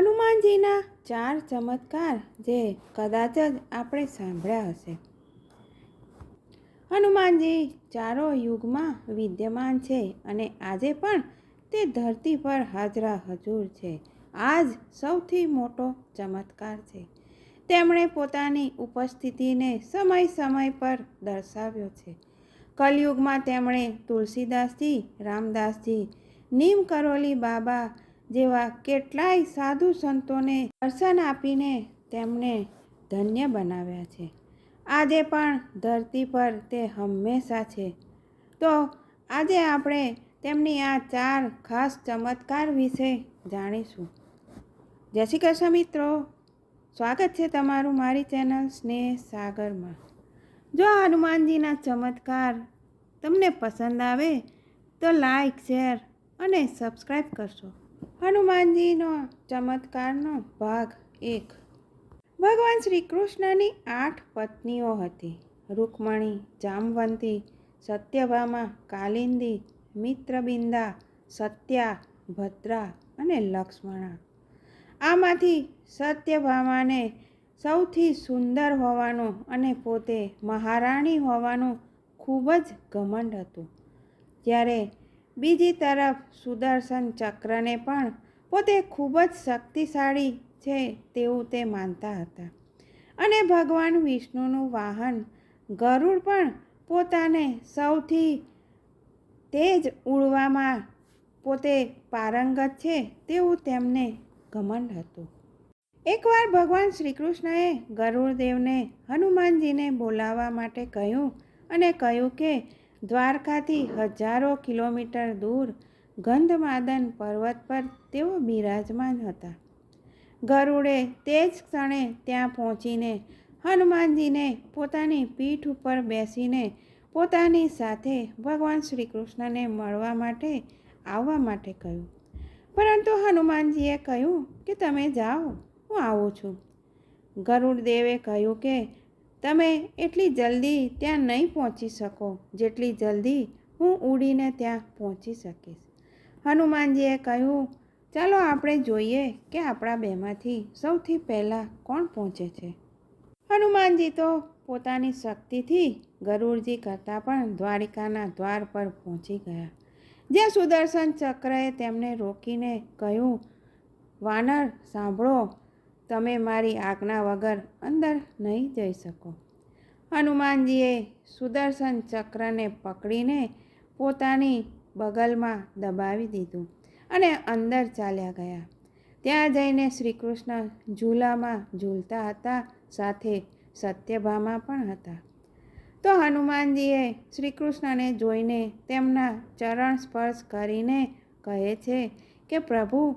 હનુમાનજીના ચાર ચમત્કાર જે કદાચ જ આપણે સાંભળ્યા હશે. હનુમાનજી ચારો યુગમાં વિદ્યમાન છે અને આજે પણ તે ધરતી પર હાજરા હજુર છે. આજ સૌથી મોટો ચમત્કાર છે. તેમણે પોતાની ઉપસ્થિતિને સમય સમય પર દર્શાવ્યો છે. કલયુગમાં તેમણે તુલસીદાસજી, રામદાસજી નીમ કરોલી બાબા જેવા કેટલાય સાધુ સંતોને દર્શન આપીને તેમને ધન્ય બનાવ્યા છે. આજે પણ ધરતી પર તે હંમેશા છે. તો આજે આપણે તેમની આ ચાર ખાસ ચમત્કાર વિશે જાણીશું. જય શ્રી કૃષ્ણ મિત્રો. સ્વાગત છે તમારું મારી ચેનલ સ્નેહ સાગરમાં. જો હનુમાનજીના ચમત્કાર તમને પસંદ આવે તો લાઈક, શેર અને સબસ્ક્રાઈબ કરશો. હનુમાનજીનો ચમત્કારનો ભાગ એક. ભગવાન શ્રી કૃષ્ણની આઠ પત્નીઓ હતી. રૂકમણી, જામવંતી, સત્યભામા, કાલિંદી, મિત્રબિંદા, સત્યા, ભદ્રા અને લક્ષ્મણા. આમાંથી સત્યભામાને સૌથી સુંદર હોવાનું અને પોતે મહારાણી હોવાનું ખૂબ જ ઘમંડ હતું. જ્યારે બીજી તરફ સુદર્શન ચક્રને પણ પોતે ખૂબ જ શક્તિશાળી છે તેવું તે માનતા હતા. અને ભગવાન વિષ્ણુનું વાહન ગરુડ પણ પોતાને સૌથી તેજ ઉડવામાં પોતે પારંગત છે તેવું તેમને ઘમંડ હતું. એકવાર ભગવાન શ્રી કૃષ્ણએ ગરુડદેવને હનુમાનજીને બોલાવવા માટે કહ્યું અને કહ્યું કે દ્વારકાથી હજારો કિલોમીટર દૂર ગંધમાદન પર્વત પર તેઓ બિરાજમાન હતા. ગરુડે તે જ ક્ષણે ત્યાં પહોંચીને હનુમાનજીને પોતાની પીઠ ઉપર બેસીને પોતાની સાથે ભગવાન શ્રી કૃષ્ણને મળવા માટે આવવા માટે કહ્યું. પરંતુ હનુમાનજીએ કહ્યું કે તમે જાઓ, હું આવું છું. ગરુડદેવે કહ્યું કે તમે એટલી જલ્દી ત્યાં નહીં પહોંચી શકો. જેટલી જલ્દી હું ઉડીને ત્યાં પહોંચી શકીશ. હનુમાનજીએ કહ્યું, ચાલો આપણે જોઈએ કે આપણા બેમાંથી સૌથી પહેલાં કોણ પહોંચે છે. હનુમાનજી તો પોતાની શક્તિથી ગરુડજી કરતાં પણ દ્વારિકાના દ્વાર પર પહોંચી ગયા. જ્યાં સુદર્શન ચક્રએ તેમને રોકીને કહ્યું, વાનર, સાંભળો તમે મારી આજ્ઞા વગર અંદર નહીં જઈ શકો. હનુમાનજીએ સુદર્શન ચક્રને પકડીને પોતાની બગલમાં દબાવી દીધું અને અંદર ચાલ્યા ગયા. ત્યાં જઈને શ્રીકૃષ્ણ ઝૂલામાં ઝૂલતા હતા, સાથે સત્યભામાં પણ હતા. તો હનુમાનજીએ શ્રીકૃષ્ણને જોઈને તેમના ચરણ સ્પર્શ કરીને કહે છે કે, પ્રભુ,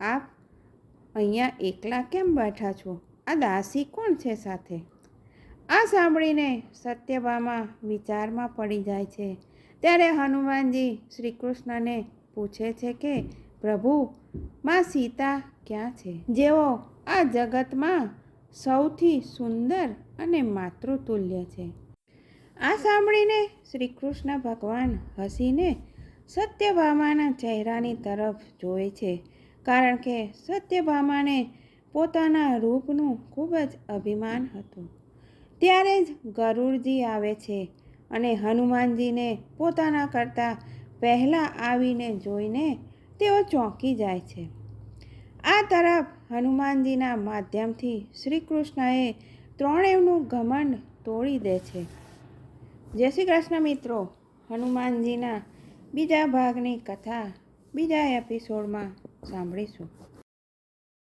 આપ અહીંયા એકલા કેમ બેઠા છો? આ દાસી કોણ છે સાથે? આ સાંભળીને સત્યભામા વિચારમાં પડી જાય છે. ત્યારે હનુમાનજી શ્રી કૃષ્ણને પૂછે છે કે, પ્રભુ, માં સીતા ક્યાં છે? જેઓ આ જગતમાં સૌથી સુંદર અને માતૃતુલ્ય છે. આ સાંભળીને શ્રી કૃષ્ણ ભગવાન હસીને સત્યભામાના ચહેરાની તરફ જોવે છે. કારણ કે સત્યભામાને પોતાના રૂપનું ખૂબ જ અભિમાન હતું. ત્યારે જ ગરુડજી આવે છે અને હનુમાનજીને પોતાના કરતાં પહેલાં આવીને જોઈને તેઓ ચોંકી જાય છે. આ તરફ હનુમાનજીના માધ્યમથી શ્રી કૃષ્ણએ ત્રણેયનું ઘમંડ તોડી દે છે. જય શ્રી કૃષ્ણ મિત્રો, હનુમાનજીના બીજા ભાગની કથા બીજા એપિસોડમાં સાંભળીશું.